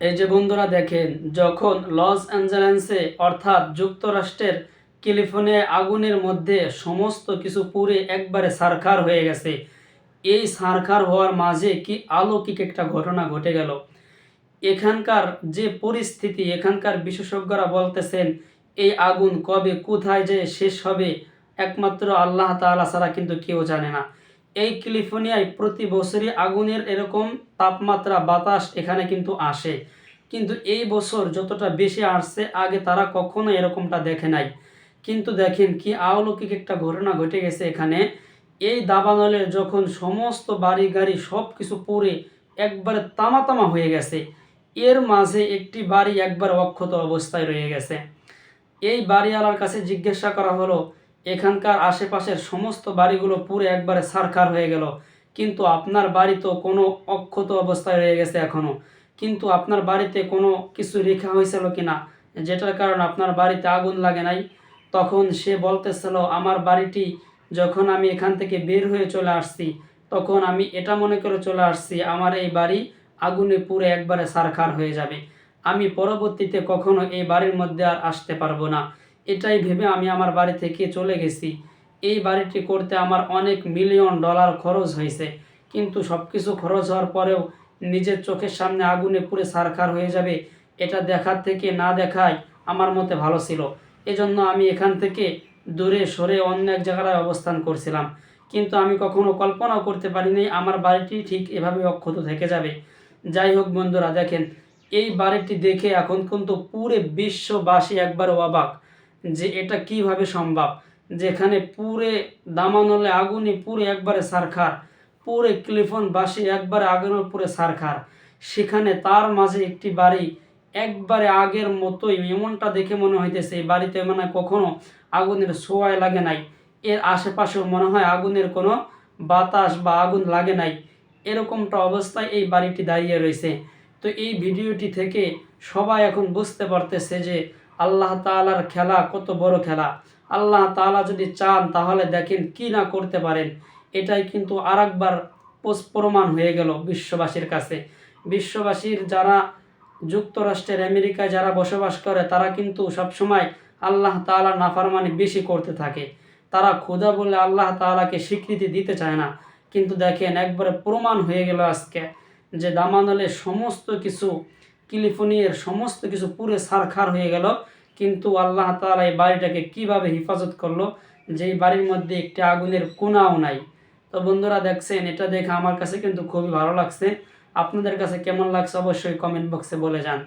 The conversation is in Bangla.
এই যে বন্ধুরা দেখেন, যখন লস অ্যাঞ্জেলেন্সে অর্থাৎ যুক্তরাষ্ট্রের ক্যালিফোর্নিয়ায় আগুনের মধ্যে সমস্ত কিছু পুড়ে একবারে সারখার হয়ে গেছে, এই সারখার হওয়ার মাঝে কি অলৌকিক একটা ঘটনা ঘটে গেল? এখানকার যে পরিস্থিতি, এখানকার বিশেষজ্ঞরা বলতেছেন, এই আগুন কবে, কোথায় যে শেষ হবে, একমাত্র আল্লাহ তাআলা ছাড়া কিন্তু কেউ জানে না। এই ক্যালিফোর্নিয়ায় প্রতি বছরই আগুনের এরকম তাপমাত্রা, বাতাস এখানে কিন্তু আসে। কিন্তু এই বছর যতটা বেশি আসছে, আগে তারা কখনো এরকমটা দেখে নাই। কিন্তু দেখেন কি অলৌকিক একটা ঘটনা ঘটে গেছে এখানে। এই দাবানলের যখন সমস্ত বাড়ি গাড়ি সব কিছু পড়ে একবারে তামা তামা হয়ে গেছে, এর মাঝে একটি বাড়ি একবার অক্ষত অবস্থায় রয়ে গেছে। এই বাড়িওয়ালার কাছে জিজ্ঞাসা করা হলো এখানকার আশেপাশের সমস্ত বাড়িগুলো পুরো একবারে সারখার হয়ে গেল। কিন্তু আপনার বাড়ি তো কোনো অক্ষত অবস্থায় রয়ে গেছে এখনও কিন্তু আপনার বাড়িতে কোনো কিছু রেখা হয়েছিল কি না যেটার কারণে আপনার বাড়িতে আগুন লাগে নাই। তখন সে বলতেছিল, আমার বাড়িটি যখন আমি এখান থেকে বের হয়ে চলে আসছি, তখন আমি এটা মনে করে চলে আসছি, আমার এই বাড়ি আগুনে পুরো একবারে সারখার হয়ে যাবে। আমি পরবর্তীতে কখনো এই বাড়ির মধ্যে আর আসতে পারব না। এটাই ভেবে আমি আমার বাড়ি থেকে চলে গেছি। এই বাড়িটি করতে আমার অনেক মিলিয়ন ডলার খরচ হয়েছে। কিন্তু সব কিছু খরচ হওয়ার পরেও নিজের চোখের সামনে আগুনে পুড়ে সারখার হয়ে যাবে, এটা দেখার থেকে না দেখাই আমার মতে ভালো ছিল। এজন্য আমি এখান থেকে দূরে সরে অন্য এক জায়গায় অবস্থান করছিলাম। কিন্তু আমি কখনো কল্পনাও করতে পারিনি আমার বাড়িটি ঠিক এভাবে অক্ষত থেকে যাবে। যাই হোক বন্ধুরা, দেখেন, এই বাড়িটি দেখে এখন কিন্তু পুরে বিশ্ববাসী একবার অবাক। যে এটা কীভাবে সম্ভব? যেখানে পুরে দামানলে আগুনে পুরে একবারে সারখার, পুরে ক্লিফনবাসী একবারে আগুনের পুরে সারখার। সেখানে তার মাঝে একটি বাড়ি, একবারে আগের মতোই, এমনটা দেখে মনে হইতেছে এই বাড়িতে মানে কখনো আগুনের ছোঁয়ায় লাগে নাই। এর আশেপাশেও মনে হয় আগুনের কোনো বাতাস বা আগুন লাগে নাই। এরকমটা অবস্থায় এই বাড়িটি দাঁড়িয়ে রয়েছে। তো এই ভিডিওটি থেকে সবাই এখন বুঝতে পারতেছে যে আল্লাহ তাআলার খেলা কত বড় খেলা। আল্লাহ তাআলা যদি চান, তাহলে দেখেন কি না করতে পারেন। এটাই কিন্তু আর একবার প্রমাণ হয়ে গেল বিশ্ববাসীর কাছে। বিশ্ববাসীর যারা যুক্তরাষ্ট্রের আমেরিকায় যারা বসবাস করে, তারা কিন্তু সবসময় আল্লাহ তাআলা নাফারমানি বেশি করতে থাকে। তারা ক্ষুধা বলে আল্লাহ তাআলাকে স্বীকৃতি দিতে চায় না। কিন্তু দেখেন, একবারে প্রমাণ হয়ে গেল আজকে যে দামানলে সমস্ত কিছু ক্যালিফোর্নিয়ার সমস্ত কিছু পুরে সারখার হয়ে গেল। কিন্তু আল্লাহ তালা এই বাড়িটাকে কীভাবে হেফাজত করল? যে বাড়ির মধ্যে একটি আগুনের কোনাও নাই। তো বন্ধুরা দেখছেন, এটা দেখে আমার কাছে কিন্তু খুবই ভালো লাগছে। আপনাদের কাছে কেমন লাগছে অবশ্যই কমেন্ট বক্সে বলে যান